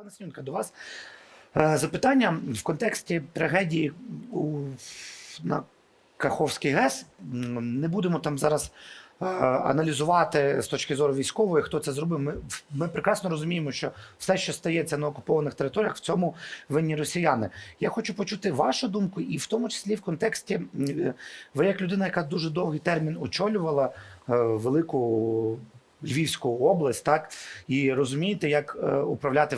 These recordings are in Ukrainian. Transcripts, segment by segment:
Пане Синютка, до вас е, запитання в контексті трагедії у, на Каховський ГЕС. Не будемо там зараз е, аналізувати з точки зору військової, хто це зробив. Ми, ми прекрасно розуміємо, що все, що стається на окупованих територіях, в цьому винні росіяни. Я хочу почути вашу думку, і в тому числі в контексті е, ви як людина, яка дуже довгий термін очолювала велику. Львівську область, так і розумієте, як е, управляти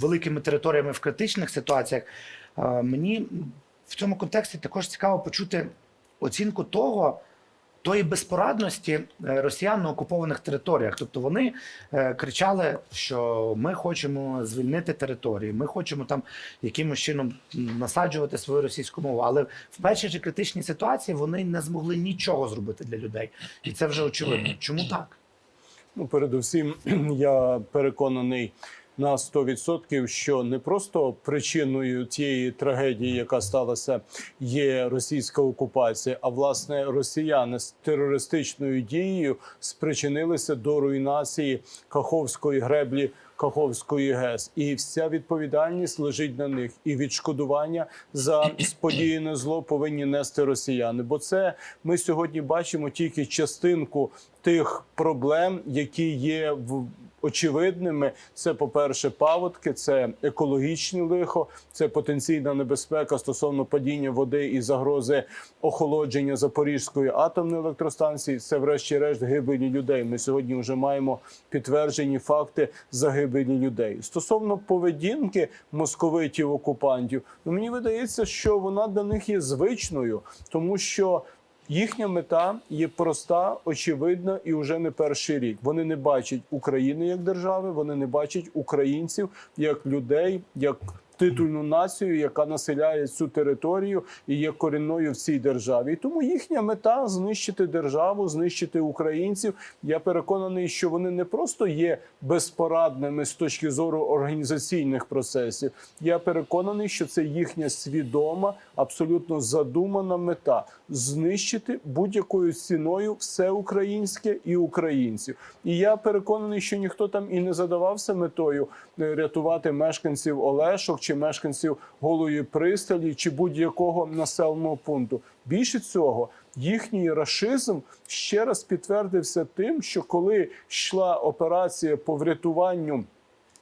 великими територіями в критичних ситуаціях. Е, Мені в цьому контексті також цікаво почути оцінку того, тої безпорадності е, росіян на окупованих територіях. Тобто вони е, кричали, що ми хочемо звільнити території, ми хочемо там якимось чином насаджувати свою російську мову. Але в першій же критичній ситуації вони не змогли нічого зробити для людей, і це вже очевидно. Чому так? Ну, передусім, я переконаний на 100%, що не просто причиною тієї трагедії, яка сталася, є російська окупація, а власне росіяни з терористичною дією спричинилися до руйнації Каховської греблі. Каховської ГЕС, і вся відповідальність лежить на них, і відшкодування за сподіяне зло повинні нести росіяни. Бо це ми сьогодні бачимо тільки частинку тих проблем, які є в. Очевидними це, по-перше, паводки, це екологічне лихо, це потенційна небезпека стосовно падіння води і загрози охолодження Запорізької атомної електростанції. Це, врешті-решт, гибелі людей. Ми сьогодні вже маємо підтверджені факти загибелі людей. Стосовно поведінки московитів окупантів, ну мені видається, що вона для них є звичною, тому що. Їхня мета є проста, очевидна і вже не перший рік. Вони не бачать України як держави, вони не бачать українців як людей, як титульну націю, яка населяє цю територію і є корінною в цій державі. І тому їхня мета знищити державу, знищити українців. Я переконаний, що вони не просто є безпорадними з точки зору організаційних процесів. Я переконаний, що це їхня свідома, абсолютно задумана мета знищити будь-якою ціною все українське і українців. І я переконаний, що ніхто там і не задавався метою е, рятувати мешканців Олешок чи мешканців голої присталі чи будь-якого населеного пункту. Більше цього, їхній рашизм ще раз підтвердився тим, що коли йшла операція по врятуванню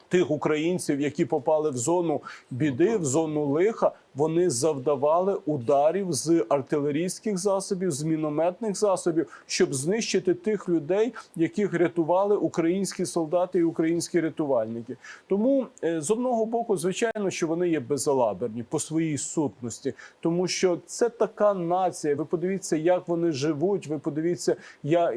тих українців, які попали в зону біди, в зону лиха, вони завдавали ударів з артилерійських засобів, з мінометних засобів, щоб знищити тих людей, яких рятували українські солдати і українські рятувальники. Тому е, з одного боку, звичайно, що вони є безалаберні по своїй сутності, тому що це така нація. Ви подивіться, як вони живуть. Ви подивіться, я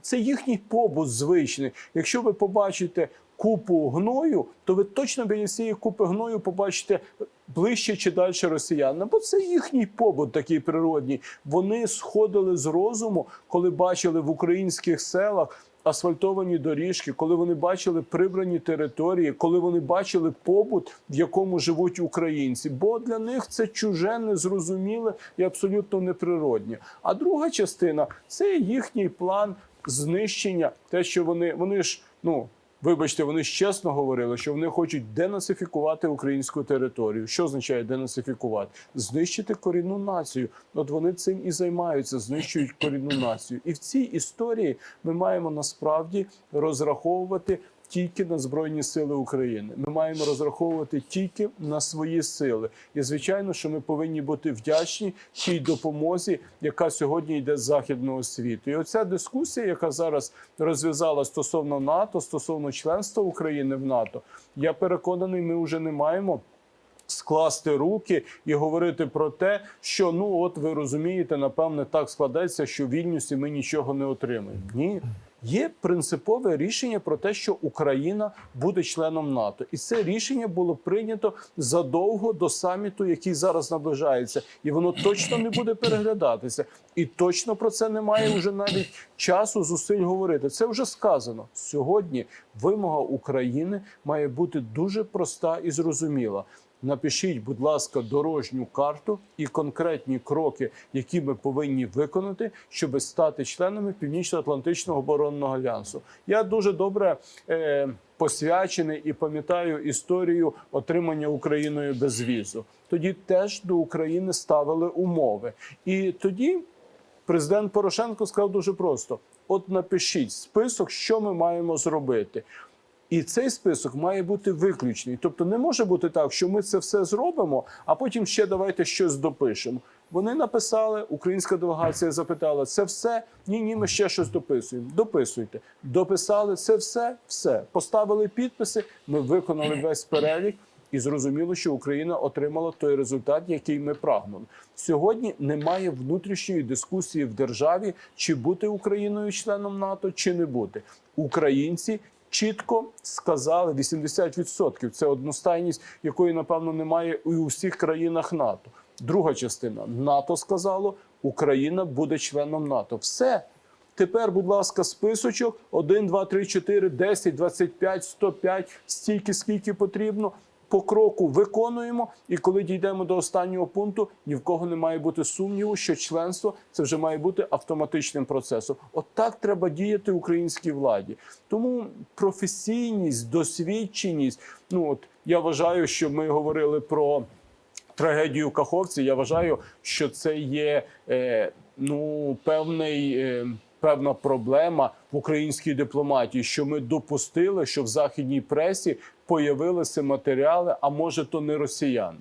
це їхній побут звичний. Якщо ви побачите купу гною, то ви точно біля цієї купи гною побачите ближче чи далі росіян. Ну, Бо це їхній побут такий природній. Вони сходили з розуму, коли бачили в українських селах. Асфальтовані доріжки, коли вони бачили прибрані території, коли вони бачили побут, в якому живуть українці, бо для них це чуже, незрозуміле і абсолютно неприроднє. А друга частина це їхній план знищення, те, що вони вони ж ну. Вибачте, вони чесно говорили, що вони хочуть денацифікувати українську територію. Що означає денацифікувати? Знищити корінну націю. От вони цим і займаються, знищують корінну націю. І в цій історії ми маємо насправді розраховувати тільки на Збройні Сили України. Ми маємо розраховувати тільки на свої сили. І звичайно, що ми повинні бути вдячні тій допомозі, яка сьогодні йде з західного світу. І оця дискусія, яка зараз розв'язала стосовно НАТО, стосовно членства України в НАТО, я переконаний, ми вже не маємо. Скласти руки і говорити про те, що ну от ви розумієте, напевне, так складеться, що в Вільнюсі ми нічого не отримаємо. Ні, є принципове рішення про те, що Україна буде членом НАТО, і це рішення було прийнято задовго до саміту, який зараз наближається, і воно точно не буде переглядатися. І точно про це немає вже навіть часу зусиль говорити. Це вже сказано сьогодні. Вимога України має бути дуже проста і зрозуміла. Напишіть, будь ласка, дорожню карту і конкретні кроки, які ми повинні виконати, щоб стати членами Північно-Атлантичного оборонного альянсу. Я дуже добре е, посвячений і пам'ятаю історію отримання Україною безвізу. Тоді теж до України ставили умови, і тоді президент Порошенко сказав дуже просто: от напишіть список, що ми маємо зробити. І цей список має бути виключний. Тобто не може бути так, що ми це все зробимо, а потім ще давайте щось допишемо. Вони написали, українська делегація запитала: це все? Ні, ні, ми ще щось дописуємо. Дописуйте. Дописали це все, все. Поставили підписи, ми виконали весь перелік. І зрозуміло, що Україна отримала той результат, який ми прагнули. Сьогодні немає внутрішньої дискусії в державі, чи бути Україною членом НАТО, чи не бути. Українці чітко сказали 80%. Це одностайність, якої напевно немає і у всіх країнах НАТО. Друга частина НАТО сказало, Україна буде членом НАТО. Все. Тепер, будь ласка, списочок 1, 2, 3, 4, 10, 25, 105, стільки, скільки потрібно. По кроку виконуємо, і коли дійдемо до останнього пункту, ні в кого не має бути сумніву, що членство це вже має бути автоматичним процесом. От так треба діяти українській владі. Тому професійність, досвідченість. Ну от я вважаю, що ми говорили про трагедію Каховці. Я вважаю, що це є е, ну певний. Е, Певна проблема українській дипломатії, що ми допустили, що в західній пресі появилися матеріали, а може, то не росіяни.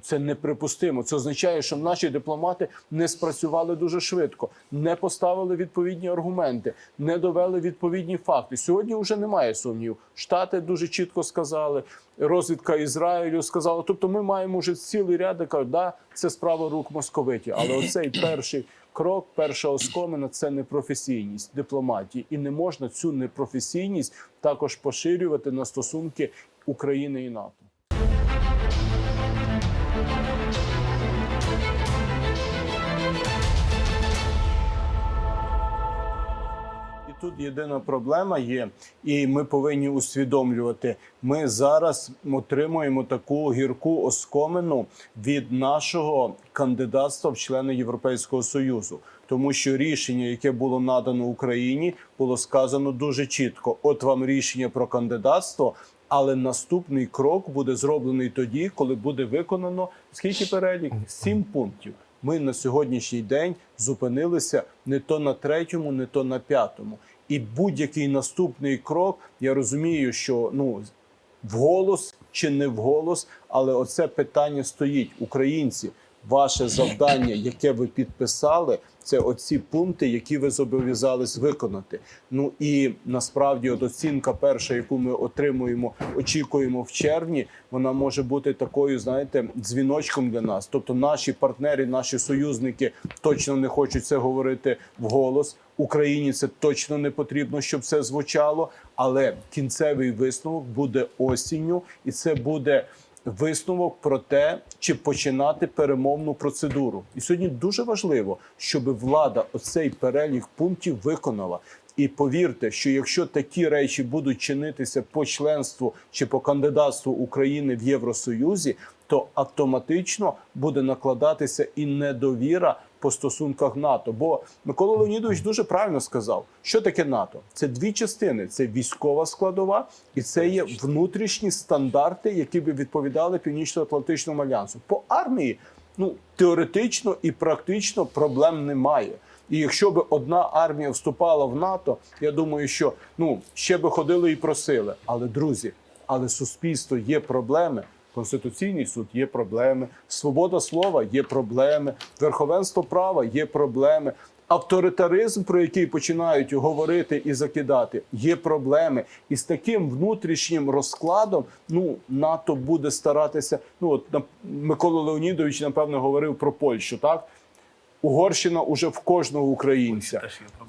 Це неприпустимо. Це означає, що наші дипломати не спрацювали дуже швидко, не поставили відповідні аргументи, не довели відповідні факти. Сьогодні вже немає сумнів. Штати дуже чітко сказали, розвідка Ізраїлю сказала. Тобто, ми маємо вже цілий ряд, яка да, це справа рук московиті. Але оцей перший крок, перша оскомина це непрофесійність дипломатії, і не можна цю непрофесійність також поширювати на стосунки України і НАТО. Тут єдина проблема є, і ми повинні усвідомлювати. Ми зараз отримуємо таку гірку оскомину від нашого кандидатства в члени Європейського союзу, тому що рішення, яке було надано Україні, було сказано дуже чітко: от вам рішення про кандидатство. Але наступний крок буде зроблений тоді, коли буде виконано скільки перелік? Сім пунктів. Ми на сьогоднішній день зупинилися не то на третьому, не то на п'ятому. І будь-який наступний крок, я розумію, що ну вголос чи не вголос, але оце питання стоїть. Українці, ваше завдання, яке ви підписали, це оці пункти, які ви зобов'язались виконати. Ну і насправді, от оцінка перша, яку ми отримуємо, очікуємо в червні, вона може бути такою, знаєте, дзвіночком для нас. Тобто, наші партнери, наші союзники точно не хочуть це говорити вголос. Україні це точно не потрібно, щоб це звучало. Але кінцевий висновок буде осінню, і це буде висновок про те, чи починати перемовну процедуру. І сьогодні дуже важливо, щоб влада оцей перелік пунктів виконала. І повірте, що якщо такі речі будуть чинитися по членству чи по кандидатству України в Євросоюзі, то автоматично буде накладатися і недовіра по стосунках НАТО. Бо Микола Леонідович дуже правильно сказав, що таке НАТО. Це дві частини: це військова складова, і це є внутрішні стандарти, які би відповідали Північно-Атлантичному альянсу. По армії ну теоретично і практично проблем немає. І якщо б одна армія вступала в НАТО, я думаю, що ну ще би ходили і просили. Але друзі, але суспільство є проблеми. Конституційний суд є проблеми, свобода слова є проблеми, верховенство права є проблеми. Авторитаризм, про який починають говорити і закидати, є проблеми, і з таким внутрішнім розкладом ну НАТО буде старатися. Ну от Микола Леонідович напевно говорив про Польщу. Так Угорщина уже в кожного українця.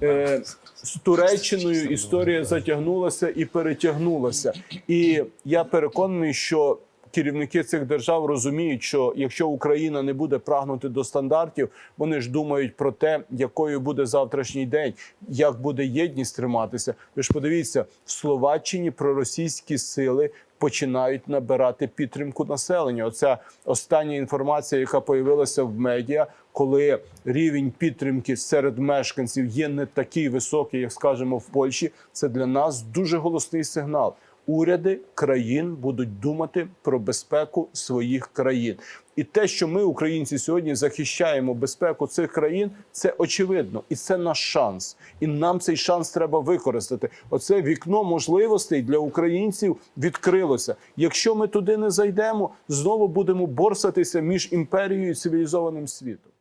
Е, з Туреччиною історія затягнулася і перетягнулася. І я переконаний, що керівники цих держав розуміють, що якщо Україна не буде прагнути до стандартів, вони ж думають про те, якою буде завтрашній день, як буде єдність триматися. Ви ж подивіться, в Словаччині проросійські сили починають набирати підтримку населення. Оця остання інформація, яка появилася в медіа, коли рівень підтримки серед мешканців є не такий високий, як скажемо, в Польщі. Це для нас дуже голосний сигнал. Уряди країн будуть думати про безпеку своїх країн, і те, що ми, українці, сьогодні захищаємо безпеку цих країн, це очевидно, і це наш шанс. І нам цей шанс треба використати. Оце вікно можливостей для українців відкрилося. Якщо ми туди не зайдемо, знову будемо борсатися між імперією і цивілізованим світом.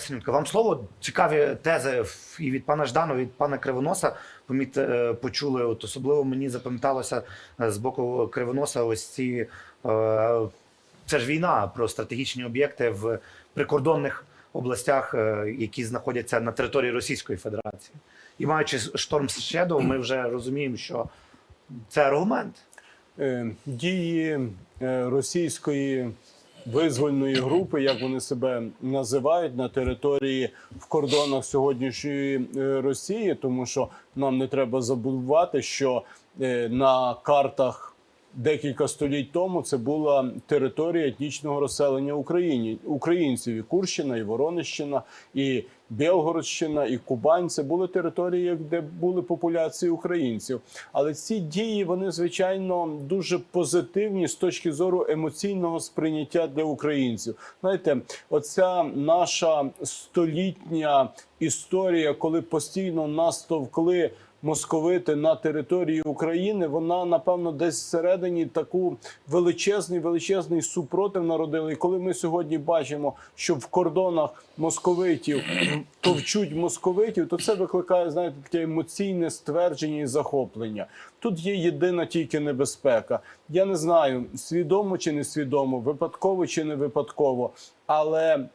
Олексійенко, вам слово цікаві тези і від пана Жданова, і від пана Кривоноса. Поміт е, почули. От особливо мені запам'яталося е, з боку Кривоноса. Ось ці е, це ж війна про стратегічні об'єкти в прикордонних областях, які знаходяться на території Російської Федерації. І маючи шторм Shadow, ми вже розуміємо, що це аргумент. Дії російської визвольної групи, як вони себе називають, на території в кордонах сьогоднішньої е, Росії, тому що нам не треба забувати, що е, на картах. Декілька століть тому це була територія етнічного розселення Україні українців і Курщина, і Воронищина, і Білгородщина, і Кубань. Це були території, де були популяції українців. Але ці дії вони звичайно дуже позитивні з точки зору емоційного сприйняття для українців. Знаєте, оця наша столітня історія, коли постійно нас товкли московити на території України, вона напевно десь всередині таку величезний величезний супротив народила. І коли ми сьогодні бачимо, що в кордонах московитів товчуть московитів, то це викликає знаєте таке емоційне ствердження і захоплення. Тут є єдина тільки небезпека. Я не знаю, свідомо чи не свідомо, випадково чи не випадково, але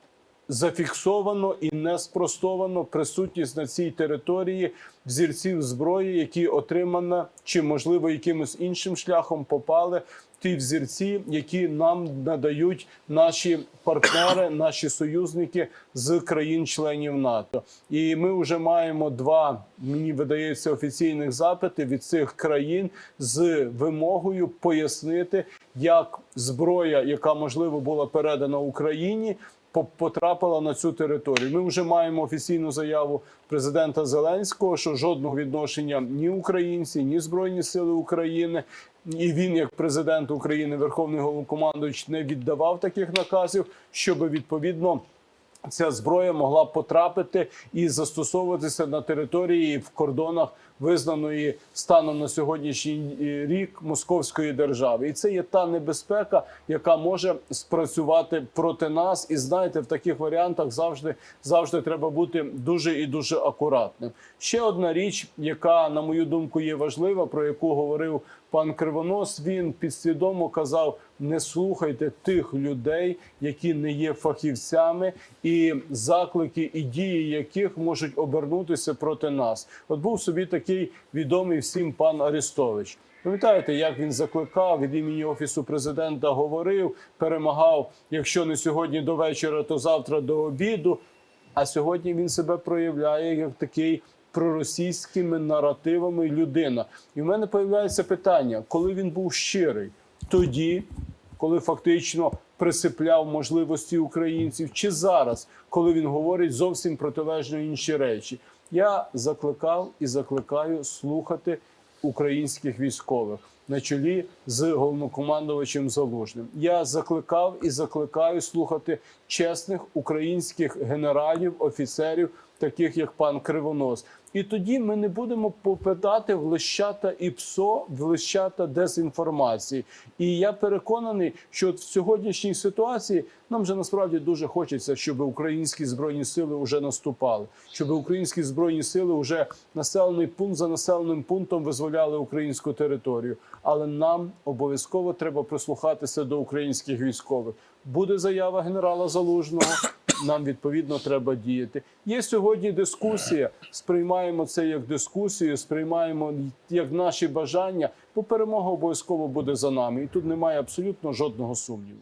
зафіксовано і не спростовано присутність на цій території взірців зброї, які отримано чи можливо якимось іншим шляхом попали. Ті взірці, які нам надають наші партнери, наші союзники з країн-членів НАТО, і ми вже маємо два, мені видається, офіційних запити від цих країн з вимогою пояснити, як зброя, яка можливо була передана Україні, потрапила на цю територію. Ми вже маємо офіційну заяву президента Зеленського, що жодного відношення ні українці, ні збройні сили України. І він, як президент України, Верховний головнокомандуючий, не віддавав таких наказів, щоб відповідно ця зброя могла потрапити і застосовуватися на території в кордонах визнаної станом на сьогоднішній е, рік московської держави, і це є та небезпека, яка може спрацювати проти нас. І знаєте, в таких варіантах завжди завжди треба бути дуже і дуже акуратним. Ще одна річ, яка на мою думку є важлива, про яку говорив пан Кривонос. Він підсвідомо казав: не слухайте тих людей, які не є фахівцями, і заклики і дії яких можуть обернутися проти нас. От був собі такий відомий всім пан Арестович. Пам'ятаєте, як він закликав від імені офісу президента, говорив, перемагав. Якщо не сьогодні до вечора, то завтра до обіду. А сьогодні він себе проявляє як такий проросійськими наративами людина. І в мене появляється питання, коли він був щирий, тоді, коли фактично присипляв можливості українців, чи зараз, коли він говорить зовсім протилежно інші речі. Я закликав і закликаю слухати українських військових на чолі з головнокомандувачем Залужним. Я закликав і закликаю слухати чесних українських генералів, офіцерів, таких як пан Кривонос. І тоді ми не будемо попадати в лищата і псо, в лищата дезінформації. І я переконаний, що в сьогоднішній ситуації нам вже насправді дуже хочеться, щоб українські збройні сили вже наступали, щоб українські збройні сили вже населений пункт за населеним пунктом визволяли українську територію. Але нам обов'язково треба прислухатися до українських військових. Буде заява генерала Залужного, нам відповідно треба діяти. Є сьогодні дискусія. Сприймаємо це як дискусію, сприймаємо як наші бажання, бо перемога обов'язково буде за нами, і тут немає абсолютно жодного сумніву.